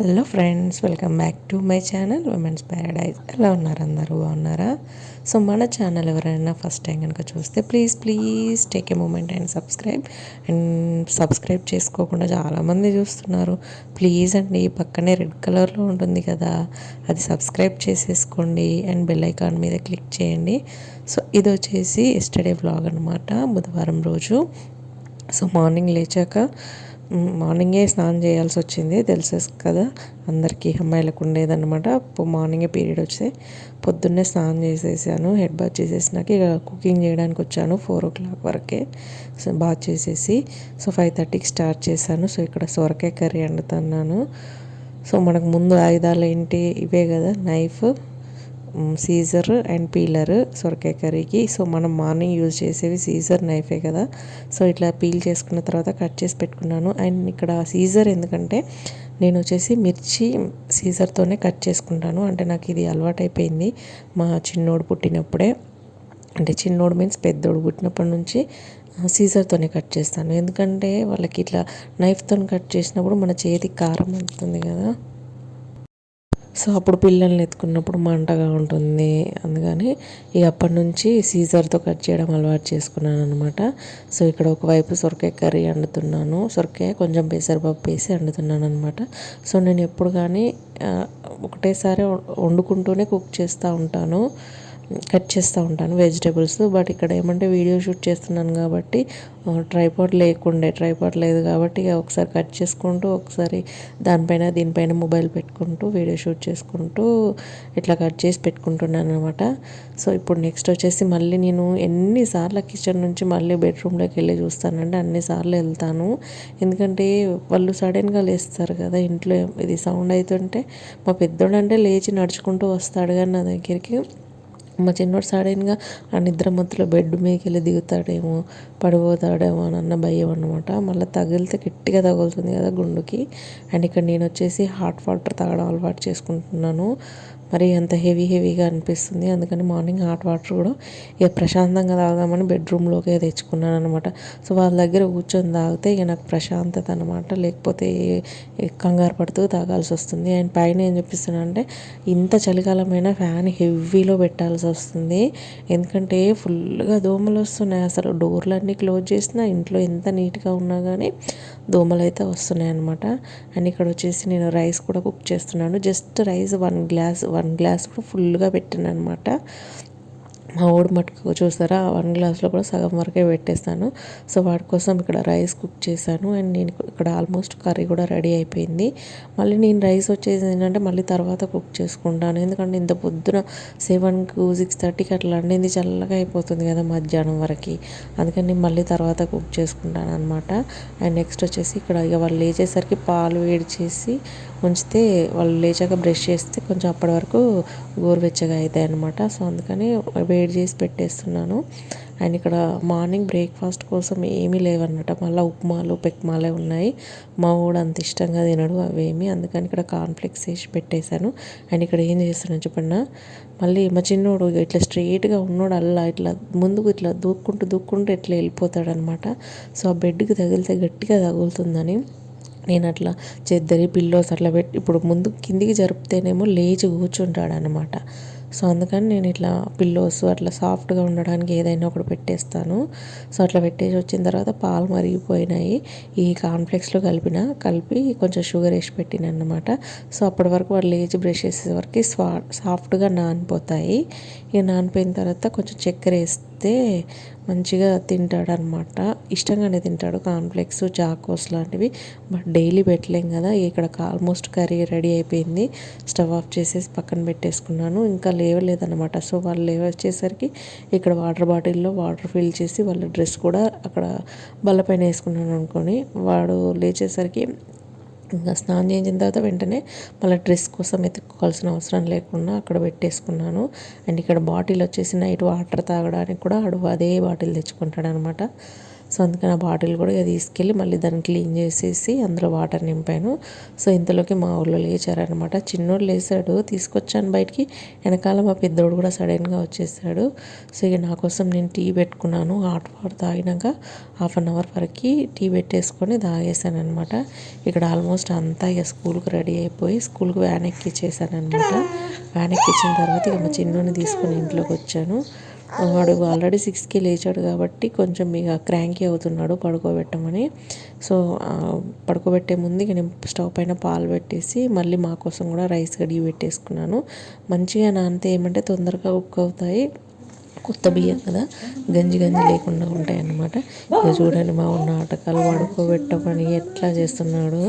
Hello friends welcome back to my channel women's paradise ఎలా ఉన్నారు అందరూ? బాగున్నారా? సో మన ఛానల్ ఎవరైనా ఫస్ట్ టైం కనుక చూస్తే please please take a moment and subscribe and subscribe చేసుకోకుండా చాలామంది చూస్తున్నారు. ప్లీజ్ అండి పక్కనే రెడ్ కలర్లో ఉంటుంది కదా అది సబ్స్క్రైబ్ చేసేసుకోండి అండ్ బెల్ ఐకాన్ మీద క్లిక్ చేయండి. సో ఇది వచ్చేసి ఎస్టర్డే వ్లాగ్ అనమాట బుధవారం రోజు. సో మార్నింగ్ లేచాక మార్నింగే స్నానం చేయాల్సి వచ్చింది. తెలుసు కదా? అందరికీ అమ్మాయిలకు ఉండేదన్నమాట. మార్నింగే పీరియడ్ వస్తే పొద్దున్నే స్నానం చేసేసాను. హెడ్ బాత్ చేసేసినాక ఇక కుకింగ్ చేయడానికి వచ్చాను. ఫోర్ ఓ క్లాక్ వరకే సో బాత్ చేసేసి సో ఫైవ్ థర్టీకి స్టార్ట్ చేశాను. సో ఇక్కడ సొరకాయ కర్రీ వండుతున్నాను. సో మనకు ముందు ఆయుధాలు ఏంటి? ఇవే కదా? నైఫ్. సీజర్ అండ్ పీలర్ సొరకాయ కర్రీకి. సో మనం మార్నింగ్ యూజ్ చేసేవి సీజర్ నైఫే కదా. సో ఇట్లా పీల్ చేసుకున్న తర్వాత కట్ చేసి పెట్టుకున్నాను. అండ్ ఇక్కడ సీజర్ ఎందుకంటే నేను వచ్చేసి మిర్చి సీజర్తోనే కట్ చేసుకుంటాను. అంటే నాకు ఇది అలవాటైపోయింది మా చిన్నోడు పుట్టినప్పుడే. అంటే చిన్నోడు మీన్స్ పెద్దోడు పుట్టినప్పటి నుంచి సీజర్తోనే కట్ చేస్తాను. ఎందుకంటే వాళ్ళకి ఇట్లా నైఫ్తో కట్ చేసినప్పుడు మన చేతికి కారం ఉంటుంది కదా. సో అప్పుడు పిల్లల్ని ఎత్తుకున్నప్పుడు మంటగా ఉంటుంది. అందుకని ఇక అప్పటి నుంచి సీజర్తో కట్ చేయడం అలవాటు చేసుకున్నాను అనమాట సో ఇక్కడ ఒకవైపు సొరకాయ కర్రీ వండుతున్నాను సొరకాయ కొంచెం పెసరపప్పు వేసి వండుతున్నాను అనమాట సో నేను ఎప్పుడు కానీ ఒకటేసారి వండుకుంటూనే కుక్ చేస్తూ ఉంటాను. కట్ చేస్తూ ఉంటాను వెజిటేబుల్స్. బట్ ఇక్కడ ఏమంటే వీడియో షూట్ చేస్తున్నాను కాబట్టి ట్రైపాడ్ లేకుండే ట్రైపాడ్ లేదు కాబట్టి ఒకసారి కట్ చేసుకుంటూ ఒకసారి దానిపైన దీనిపైన మొబైల్ పెట్టుకుంటూ వీడియో షూట్ చేసుకుంటూ ఇట్లా కట్ చేసి పెట్టుకుంటున్నాను అనమాట సో ఇప్పుడు నెక్స్ట్ వచ్చేసి మళ్ళీ నేను ఎన్నిసార్లు కిచెన్ నుంచి మళ్ళీ బెడ్రూమ్లోకి వెళ్ళి చూస్తానంటే అన్నిసార్లు వెళ్తాను. ఎందుకంటే వాళ్ళు సడన్గా లేస్తారు కదా ఇంట్లో ఇది సౌండ్ అవుతుంటే మా పెద్దోడంటే లేచి నడుచుకుంటూ వస్తాడు కానీ నా దగ్గరికి. మా చిన్నోడు సడన్గా ఆ నిద్ర మత్తులో బెడ్ మీదకి వెళ్ళి దిగుతాడేమో పడిపోతాడేమో అని అన్న భయం అనమాట మళ్ళీ తగిలితే గట్టిగా తగులుతుంది కదా గుండుకి. అండ్ ఇక్కడ నేను వచ్చేసి హాట్ వాటర్ తాగడం అలవాటు చేసుకుంటున్నాను. మరి అంత హెవీ హెవీగా అనిపిస్తుంది. అందుకని మార్నింగ్ హాట్ వాటర్ కూడా ఇక ప్రశాంతంగా తాగుదామని బెడ్రూమ్లోకే తెచ్చుకున్నాను అనమాట సో వాళ్ళ దగ్గర కూర్చొని తాగితే ఇక నాకు ప్రశాంతత అనమాట లేకపోతే కంగారు పడుతూ తాగాల్సి వస్తుంది. అండ్ పైన ఏం చెప్పిస్తున్నా అంటే ఇంత చలికాలమైనా ఫ్యాన్ హెవీలో పెట్టాల్సి వస్తుంది. ఎందుకంటే ఫుల్గా దోమలు వస్తున్నాయి. అసలు డోర్లన్నీ క్లోజ్ చేసినా ఇంట్లో ఎంత నీట్గా ఉన్నా కానీ దోమలు అయితే వస్తున్నాయి అనమాట అండ్ ఇక్కడ వచ్చేసి నేను రైస్ కూడా కుక్ చేస్తున్నాను. Just rice one glass one glass కూడా ఫుల్గా పెట్టాను అనమాట మా ఓడి మటుకు చూసారా వన్ గ్లాస్లో కూడా సగం వరకే పెట్టేస్తాను సో వాటి కోసం ఇక్కడ రైస్ కుక్ చేశాను. అండ్ నేను ఇక్కడ ఆల్మోస్ట్ కర్రీ కూడా రెడీ అయిపోయింది. మళ్ళీ నేను రైస్ వచ్చేసి ఏంటంటే మళ్ళీ తర్వాత కుక్ చేసుకుంటాను. ఎందుకంటే ఇంత పొద్దున సెవెన్కు సిక్స్ థర్టీకి అట్లా అండింది చల్లగా అయిపోతుంది కదా మధ్యాహ్నం వరకు. అందుకని నేను మళ్ళీ తర్వాత కుక్ చేసుకుంటాను అనమాట అండ్ నెక్స్ట్ వచ్చేసి ఇక్కడ ఇక వాళ్ళు లేచేసరికి పాలు వేడి చేసి ఉంచితే వాళ్ళు లేచాక బ్రష్ చేస్తే కొంచెం అప్పటి వరకు గోరువెచ్చగా అవుతాయి అనమాట సో అందుకని వేడి చేసి పెట్టేస్తున్నాను. అండ్ ఇక్కడ మార్నింగ్ బ్రేక్ఫాస్ట్ కోసం ఏమీ లేవన్నమాట. మళ్ళీ ఉప్మాలు పెక్మాలే ఉన్నాయి. మా వాడు అంత ఇష్టంగా తినడు అవేమి అందుకని ఇక్కడ కాన్ఫ్లెక్స్ వేసి పెట్టేశాను. అండ్ ఇక్కడ ఏం చేస్తున్నాను చెప్పండి మళ్ళీ మా చిన్నోడు ఇట్లా స్ట్రైట్గా ఉన్నోడు అల్లా ఇట్లా ముందుకు ఇట్లా దూక్కుంటూ దూక్కుంటూ ఇట్లా వెళ్ళిపోతాడనమాట సో ఆ బెడ్కి తగిలితే గట్టిగా తగులుతుందని. నేను అట్లా చెద్దరి పిల్లోస్ అట్లా పెట్టి ఇప్పుడు ముందు కిందికి జరిపితేనేమో లేచి కూర్చుంటాడు అనమాట సో అందుకని నేను ఇట్లా పిల్లోస్ అట్లా సాఫ్ట్గా ఉండడానికి ఏదైనా ఒకటి పెట్టేస్తాను. సో అట్లా పెట్టేసి వచ్చిన తర్వాత పాలు మరిగిపోయినాయి. ఈ కాన్ఫ్లెక్స్లో కలిపిన కలిపి కొంచెం షుగర్ వేసి పెట్టిన అనమాట సో అప్పటి వరకు వాళ్ళు లేచి బ్రష్ చేసే వరకు స్వా సాఫ్ట్గా నానిపోతాయి. ఇక నానిపోయిన తర్వాత కొంచెం చక్కెర వేస్తే పెడితే మంచిగా తింటాడు అనమాట ఇష్టంగానే తింటాడు కాన్ఫ్లెక్స్ చాకోస్ లాంటివి. బట్ డైలీ పెట్టలేం కదా ఇక్కడ ఆల్మోస్ట్ కర్రీ రెడీ అయిపోయింది. స్టవ్ ఆఫ్ చేసేసి పక్కన పెట్టేసుకున్నాను. ఇంకా లేవలేదనమాట. సో వాళ్ళు లేవచ్చేసరికి ఇక్కడ వాటర్ బాటిల్లో వాటర్ ఫిల్ చేసి వాళ్ళ డ్రెస్ కూడా అక్కడ బల్లపైన వేసుకున్నాను అనుకొని. వాడు లేచేసరికి ఇంకా స్నానం చేసిన తర్వాత వెంటనే మళ్ళీ డ్రెస్ కోసం ఎత్తుక్కోవాల్సిన అవసరం లేకుండా అక్కడ పెట్టేసుకున్నాను. అండ్ ఇక్కడ బాటిల్ వచ్చేసి నైట్ వాటర్ తాగడానికి కూడా అడుగు అదే బాటిల్ తెచ్చుకుంటాడనమాట. సో అందుకని ఆ బాటిల్ కూడా ఇక తీసుకెళ్ళి మళ్ళీ దాన్ని క్లీన్ చేసేసి అందులో వాటర్ నింపాను. సో ఇంతలోకి మా ఊళ్ళో లేచారనమాట. చిన్నోడు లేచాడు తీసుకొచ్చాను బయటికి. వెనకాల మా పెద్దోడు కూడా సడన్గా వచ్చేసాడు. సో ఇక నా కోసం నేను టీ పెట్టుకున్నాను హాట్ వాటర్ తాగినాక హాఫ్ అన్ అవర్ వరకు టీ పెట్టేసుకొని తాగేసాను అనమాట ఇక్కడ ఆల్మోస్ట్ అంతా ఇక స్కూల్కి రెడీ అయిపోయి స్కూల్కి వ్యాన్ ఎక్కిచ్చేసాను అనమాట వ్యాన్ ఎక్కించిన తర్వాత ఇక మా చిన్నోడిని తీసుకొని ఇంట్లోకి వచ్చాను. వాడు ఆల్రెడీ సిక్స్కి లేచాడు కాబట్టి కొంచెం ఇక క్రాంకీ అవుతున్నాడు పడుకోబెట్టమని. సో పడుకోబెట్టే ముందు ఇక నేను స్టవ్ పైన పాలు పెట్టేసి మళ్ళీ మా కోసం కూడా రైస్ కడిగి పెట్టేసుకున్నాను. మంచిగా నానితే ఏమంటే తొందరగా కుక్ అవుతాయి. కొత్త బియ్యం కదా గంజి గంజి లేకుండా ఉంటాయన్నమాట. ఇక చూడండి మా ఉన్న ఆటకాలు పడుకోబెట్టమని ఎట్లా చేస్తున్నాడు.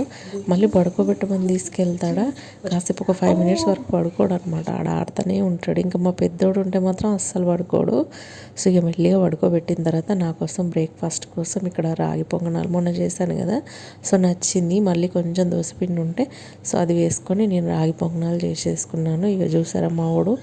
మళ్ళీ పడుకోబెట్టమని తీసుకెళ్తాడా? కాసేపు ఒక ఫైవ్ మినిట్స్ వరకు పడుకోడు అనమాట ఆడ ఆడుతూనే ఉంటాడు. ఇంకా మా పెద్దోడు ఉంటే మాత్రం అస్సలు పడుకోడు. సో ఇక మెల్లిగా పడుకోబెట్టిన తర్వాత నా కోసం బ్రేక్ఫాస్ట్ కోసం ఇక్కడ రాగి పొంగనాలు మొన్న చేశాను కదా. సో నచ్చింది. మళ్ళీ కొంచెం దోశపిండి ఉంటే సో అది వేసుకొని నేను రాగి పొంగనాలు చేసేసుకున్నాను. ఇక చూసారా మా వాడు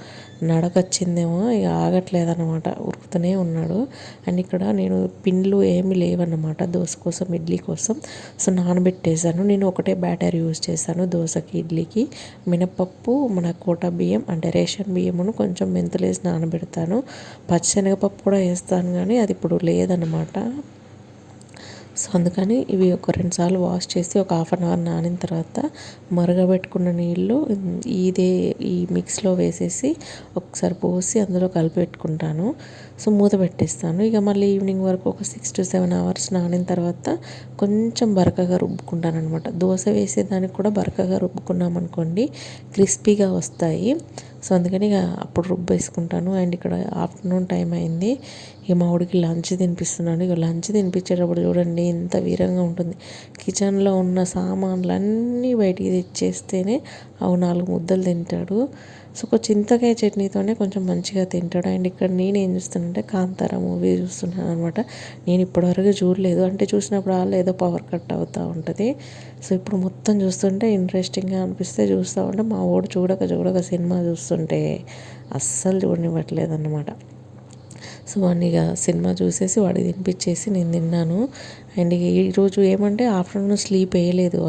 నడకొచ్చిందేమో ఇక ఆగట్లేదన్నమాట. ఉరుకుతూనే ఉన్నాడు. అండ్ ఇక్కడ నేను పిండ్లు ఏమి లేవన్నమాట దోశ కోసం ఇడ్లీ కోసం. సో నానబెట్టేశాను. నేను ఒకటే బ్యాటర్ యూజ్ చేశాను దోశకి ఇడ్లీకి. మినపప్పు మన కోట బియ్యం అంటే రేషన్ బియ్యమును కొంచెం మెంతులు వేసి నానబెడతాను. పచ్చిశనగపప్పు కూడా వేస్తాను కానీ అది ఇప్పుడు లేదన్నమాట. సో అందుకని ఇవి ఒక రెండు సార్లు వాష్ చేసి ఒక హాఫ్ అన్ అవర్ నానిన తర్వాత మరగబెట్టుకున్న నీళ్ళు ఇదే ఈ మిక్స్లో వేసేసి ఒకసారి పోసి అందులో కలిపి పెట్టుకుంటాను. సో మూత పెట్టేస్తాను. ఇక మళ్ళీ ఈవినింగ్ వరకు ఒక సిక్స్ టు సెవెన్ అవర్స్ నానిన తర్వాత కొంచెం బరకగా రుబ్బుకుంటాను అనమాట దోశ వేసేదానికి కూడా బరకగా రుబ్బుకున్నాం అనుకోండి క్రిస్పీగా వస్తాయి. సో అందుకని ఇక అప్పుడు రుబ్బేసుకుంటాను. అండ్ ఇక్కడ ఆఫ్టర్నూన్ టైం అయింది. ఇక మా ఊడికి లంచ్ తినిపిస్తున్నాను. ఇక లంచ్ తినిపించేటప్పుడు చూడండి ఎంత వీరంగా ఉంటుంది. కిచెన్లో ఉన్న సామాన్లు అన్నీ బయటికి తెచ్చేస్తేనే అవి నాలుగు ముద్దలు తింటాడు. సో ఒక చింతకాయ చట్నీతోనే కొంచెం మంచిగా తింటాడు. అండ్ ఇక్కడ నేను ఏం చూస్తానంటే కాంతార మూవీ చూస్తున్నాను అనమాట నేను ఇప్పటివరకు చూడలేదు. అంటే చూసినప్పుడు వాళ్ళు ఏదో పవర్ కట్ అవుతూ ఉంటుంది. సో ఇప్పుడు మొత్తం చూస్తుంటే ఇంట్రెస్టింగ్గా అనిపిస్తే చూస్తూ ఉంటే మా ఓడు చూడక చూడక సినిమా చూస్తుంటే అస్సలు చూడనివ్వట్లేదు అనమాట సో వాడిని ఇక సినిమా చూసేసి వాడికి తినిపించేసి నేను తిన్నాను. అండ్ ఈరోజు ఏమంటే ఆఫ్టర్నూన్ స్లీప్ వేయలేదు.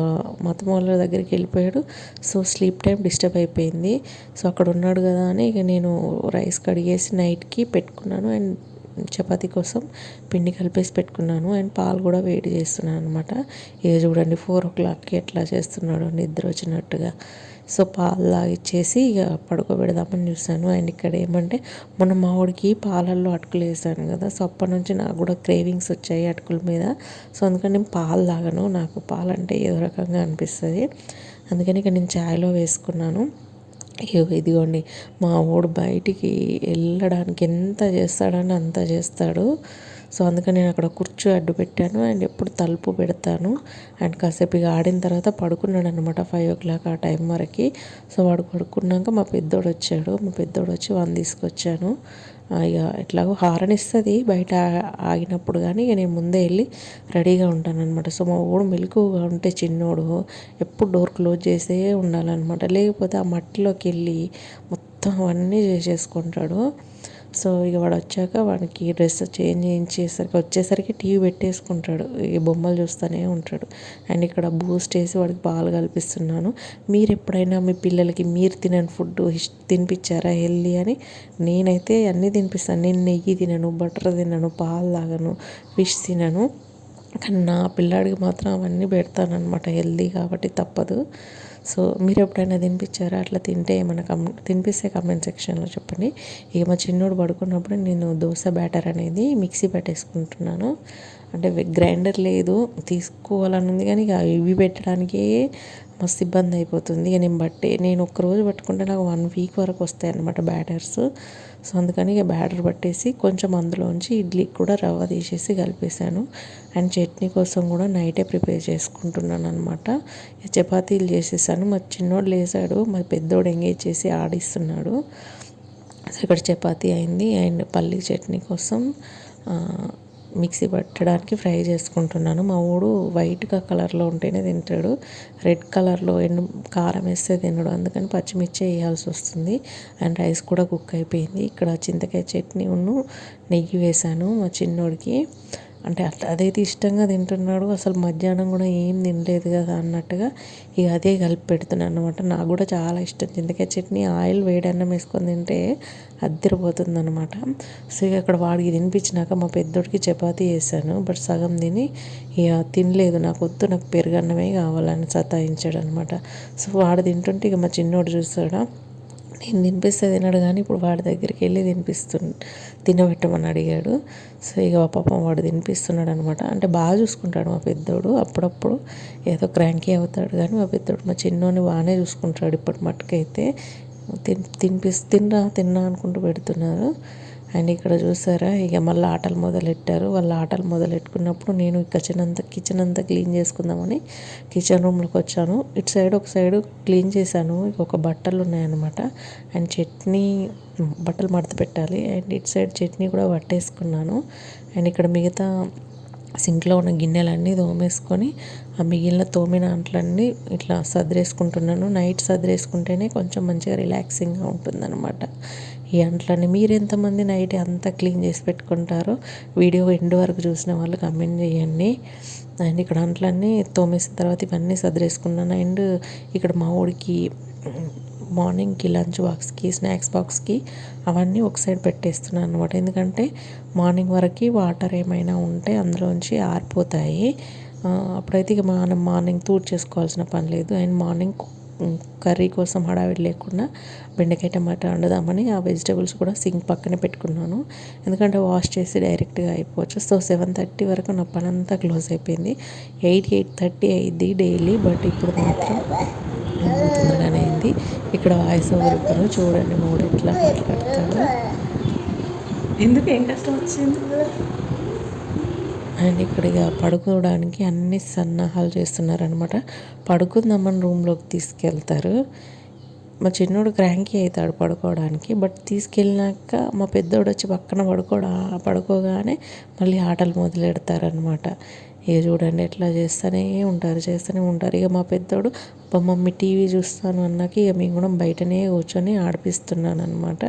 మొత్తం వాళ్ళ దగ్గరికి వెళ్ళిపోయాడు. సో స్లీప్ టైం డిస్టర్బ్ అయిపోయింది. సో అక్కడ ఉన్నాడు కదా అని ఇక నేను రైస్ కడిగేసి నైట్కి పెట్టుకున్నాను. అండ్ చపాతి కోసం పిండి కలిపేసి పెట్టుకున్నాను. అండ్ పాలు కూడా వేడి చేస్తున్నాను అనమాట ఇక చూడండి ఫోర్ ఓ క్లాక్కి ఎట్లా చేస్తున్నాడు నిద్ర వచ్చినట్టుగా. సో పాలు తాగిచ్చేసి ఇక పడుకోబెడదామని చూసాను అండ్ ఇక్కడ ఏమంటే మొన్న మా వాడికి పాలల్లో అటుకులు వేసాను కదా సో అప్పటి నుంచి నాకు కూడా క్రేవింగ్స్ వచ్చాయి అటుకుల మీద. సో అందుకని నేను పాలు తాగను నాకు పాలు అంటే ఏదో రకంగా అనిపిస్తుంది. అందుకని ఇక నేను ఛాయ్లో వేసుకున్నాను. ఇదిగోండి మా వాడు బయటికి వెళ్ళడానికి ఎంత చేస్తాడని అంత చేస్తాడు. సో అందుకని నేను అక్కడ కుర్చీ అడ్డు పెట్టాను. అండ్ ఎప్పుడు తలుపు పెడతాను. అండ్ కాసేపు ఇక ఆడిన తర్వాత పడుకున్నాడు అనమాట ఫైవ్ ఓ క్లాక్ ఆ టైం వరకు. సో వాడు పడుకున్నాక మా పెద్దోడు వచ్చాడు. మా పెద్దోడు వచ్చి వాడిని తీసుకొచ్చాను. ఇక ఎట్లాగో హారన్ ఇస్తుంది బయట ఆగినప్పుడు కానీ ఇక నేను ముందే వెళ్ళి రెడీగా ఉంటాను అనమాట సో మా ఊడు మెలకుగా ఉంటే చిన్నోడు ఎప్పుడు డోర్ క్లోజ్ చేసే ఉండాలన్నమాట. లేకపోతే ఆ మట్టిలోకి వెళ్ళి మొత్తం అవన్నీ చేసేసుకుంటాడు. సో ఇక వాడు వచ్చాక వాడికి డ్రెస్ చేంజ్ చేయించేసరికి వచ్చేసరికి టీవీ పెట్టేసుకుంటాడు. ఈ బొమ్మలు చూస్తూనే ఉంటాడు. అండ్ ఇక్కడ బూస్ట్ వేసి వాడికి పాలు కల్పిస్తున్నాను. మీరు ఎప్పుడైనా మీ పిల్లలకి మీరు తినని ఫుడ్ తినిపించారా హెల్దీ అని? నేనైతే అన్నీ తినిపిస్తాను. నేను నెయ్యి తినను బటర్ తినను పాలు తాగను ఫిష్ తినను. కానీ నా పిల్లాడికి మాత్రం అవన్నీ పెడతానమాట హెల్దీ కాబట్టి తప్పదు. సో మీరు ఎప్పుడైనా తినిపించారా? అట్లా తింటే ఏమైనా కమ్ తినిపిస్తే కమెంట్ సెక్షన్లో చెప్పండి. ఇక మా చిన్నోడు పడుకున్నప్పుడు నేను దోశ బ్యాటర్ అనేది మిక్సీ పెట్టేసుకుంటున్నాను. అంటే గ్రైండర్ లేదు తీసుకోవాలని ఉంది కానీ ఇక ఇవి పెట్టడానికే మస్తు ఇబ్బంది అయిపోతుంది. ఇక నేను బట్టి నేను ఒక్క రోజు పట్టుకుంటే నాకు వన్ వీక్ వరకు వస్తాయి అన్నమాట బ్యాటర్స్ సో అందుకని ఇక బ్యాటర్ పట్టేసి కొంచెం అందులోంచి ఇడ్లీకి కూడా రవ్వ తీసేసి కలిపేశాను. అండ్ చట్నీ కోసం కూడా నైటే ప్రిపేర్ చేసుకుంటున్నాను అనమాట చపాతీలు చేసేసాను. మా చిన్నోడు లేసాడు మా పెద్దోడు ఎంగేజ్ చేసి ఆడిస్తున్నాడు. సో ఇక్కడ చపాతీ అయింది. అండ్ పల్లీ చట్నీ కోసం మిక్సీ పట్టడానికి ఫ్రై చేసుకుంటున్నాను. మా ఊడు వైట్గా కలర్లో ఉంటేనే తింటాడు. రెడ్ కలర్లో ఎండు కారం వేస్తే తినడు. అందుకని పచ్చిమిర్చి వేయాల్సి వస్తుంది. అండ్ రైస్ కూడా కుక్ అయిపోయింది. ఇక్కడ చింతకాయ చట్నీ ఉన్ను నెయ్యి వేసాను మా చిన్నోడికి. అంటే అట్లా అదైతే ఇష్టంగా తింటున్నాడు. అసలు మధ్యాహ్నం కూడా ఏం తినలేదు కదా అన్నట్టుగా ఇక అదే కలిపి పెడుతున్నాను అనమాట నాకు కూడా చాలా ఇష్టం. చింతకాయ చట్నీ ఆయిల్ వేడన్నం వేసుకొని తింటే అద్దరిపోతుంది అనమాట సో ఇక అక్కడ వాడికి తినిపించినాక మా పెద్దోడికి చపాతీ వేసాను బట్ సగం తిని ఇక తినలేదు. నాకు వద్దు నాకు పెరుగన్నమే కావాలని సతాయించాడు అనమాట సో వాడు తింటుంటే ఇక మా చిన్నోడు చూస్తాడా? నేను తినిపిస్తే తినడు కానీ ఇప్పుడు వాడి దగ్గరికి వెళ్ళి తినిపిస్తు తినబెట్టమని అడిగాడు. సో ఇక పాపం వాడు తినిపిస్తున్నాడు అనమాట అంటే బాగా చూసుకుంటాడు మా పెద్దోడు. అప్పుడప్పుడు ఏదో క్రాంకీ అవుతాడు కానీ మా పెద్దోడు మా చిన్నోని బాగానే చూసుకుంటాడు ఇప్పటి మట్టుకైతే. తిన్ తినిపిస్తు తినరా తిన్నా అనుకుంటూ పెడుతున్నారు. అండ్ ఇక్కడ చూసారా ఇక మళ్ళీ ఆటలు మొదలెట్టారు. వాళ్ళు ఆటలు మొదలెట్టుకున్నప్పుడు నేను కిచెన్ అంతా కిచెన్ అంతా క్లీన్ చేసుకుందామని కిచెన్ రూమ్లోకి వచ్చాను. ఇటు సైడ్ ఒక సైడ్ క్లీన్ చేశాను. ఒక బట్టలు ఉన్నాయన్నమాట. అండ్ చట్నీ బట్టలు మడత పెట్టాలి. అండ్ ఇటు సైడ్ చట్నీ కూడా పట్టేసుకున్నాను. అండ్ ఇక్కడ మిగతా సింక్లో ఉన్న గిన్నెలన్నీ తోమేసుకొని ఆ మిగిలిన తోమిన అంట్లన్నీ ఇట్లా సదిరేసుకుంటున్నాను. నైట్ సదిరేసుకుంటేనే కొంచెం మంచిగా రిలాక్సింగ్గా ఉంటుందన్నమాట. అంట్లని మీరు ఎంతమంది నైట్ అంతా క్లీన్ చేసి పెట్టుకుంటారో వీడియో ఎండ్ వరకు చూసిన వాళ్ళు కమెంట్ చేయండి. అండ్ ఇక్కడ అంట్లన్నీ తోమేసిన తర్వాత ఇవన్నీ సదిరేసుకున్నాను. అండ్ ఇక్కడ మా ఊడికి మార్నింగ్కి లంచ్ బాక్స్కి స్నాక్స్ బాక్స్కి అవన్నీ ఒక సైడ్ పెట్టేస్తున్నాను అనమాట ఎందుకంటే మార్నింగ్ వరకు వాటర్ ఏమైనా ఉంటే అందులోంచి ఆరిపోతాయి. అప్పుడైతే ఇక మనం మార్నింగ్ తూడ్ చేసుకోవాల్సిన పని లేదు. అండ్ మార్నింగ్ కర్రీ కోసం హడావిడి లేకుండా బెండకాయ టమాటా వండుదామని ఆ వెజిటేబుల్స్ కూడా సింక్ పక్కనే పెట్టుకున్నాను. ఎందుకంటే వాష్ చేసి డైరెక్ట్గా అయిపోవచ్చు. సో సెవెన్ థర్టీ వరకు నా పని అంతా క్లోజ్ అయిపోయింది. ఎయిట్ ఎయిట్ థర్టీ అయింది డైలీ బట్ ఇప్పుడు మాత్రం తొందరగానే అయింది. ఇక్కడ వాయిస్ ఓవర్ ఇప్పుడు చూడండి మూడు ఇట్లా మాట్లాడతాడు ఎందుకు ఏం కష్టం వచ్చింది? అండ్ ఇక్కడ ఇక పడుకోవడానికి అన్ని సన్నాహాలు చేస్తున్నారనమాట పడుకుందామని రూమ్లోకి తీసుకెళ్తారు. మా చిన్నోడు క్రాంకీ అవుతాడు పడుకోవడానికి బట్ తీసుకెళ్ళినాక మా పెద్దోడు వచ్చి పక్కన పడుకోడా పడుకోగానే మళ్ళీ ఆటలు మొదలెడతారనమాట ఇక చూడండి ఎట్లా చేస్తూనే ఉంటారు చేస్తూనే ఉంటారు. ఇక మా పెద్దోడు మమ్మీ టీవీ చూస్తాను అన్నాక ఇక మేము కూడా బయటనే కూర్చొని ఆడిపిస్తున్నాను అనమాట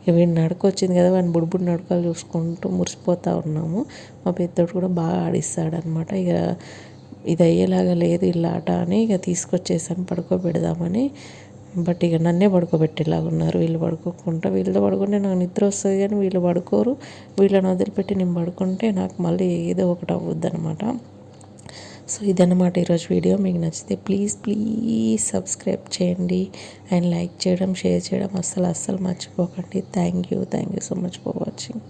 ఇక వీడు నడకొచ్చింది కదా వాడిని బుడిబుడి నడకలు చూసుకుంటూ మురిసిపోతూ ఉన్నాము. మా పెద్దోడు కూడా బాగా ఆడిస్తాడనమాట ఇక ఇది అయ్యేలాగా లేదు ఇలా ఆట అని ఇక తీసుకొచ్చేసాను పడుకోబెడదామని. బట్ ఇక నన్నే పడుకోబెట్టేలాగా ఉన్నారు. వీళ్ళు పడుకోకుండా వీళ్ళతో పడుకుంటే నాకు నిద్ర వస్తుంది కానీ వీళ్ళు పడుకోరు. వీళ్ళని వదిలిపెట్టి నేను పడుకుంటే నాకు మళ్ళీ ఏదో ఒకటి అవ్వద్దు అనమాట సో ఇదన్నమాట ఈరోజు వీడియో. మీకు నచ్చితే ప్లీజ్ ప్లీజ్ సబ్స్క్రైబ్ చేయండి. అండ్ లైక్ చేయడం షేర్ చేయడం అస్సలు అస్సలు మర్చిపోకండి. Thank you thank you so much for watching.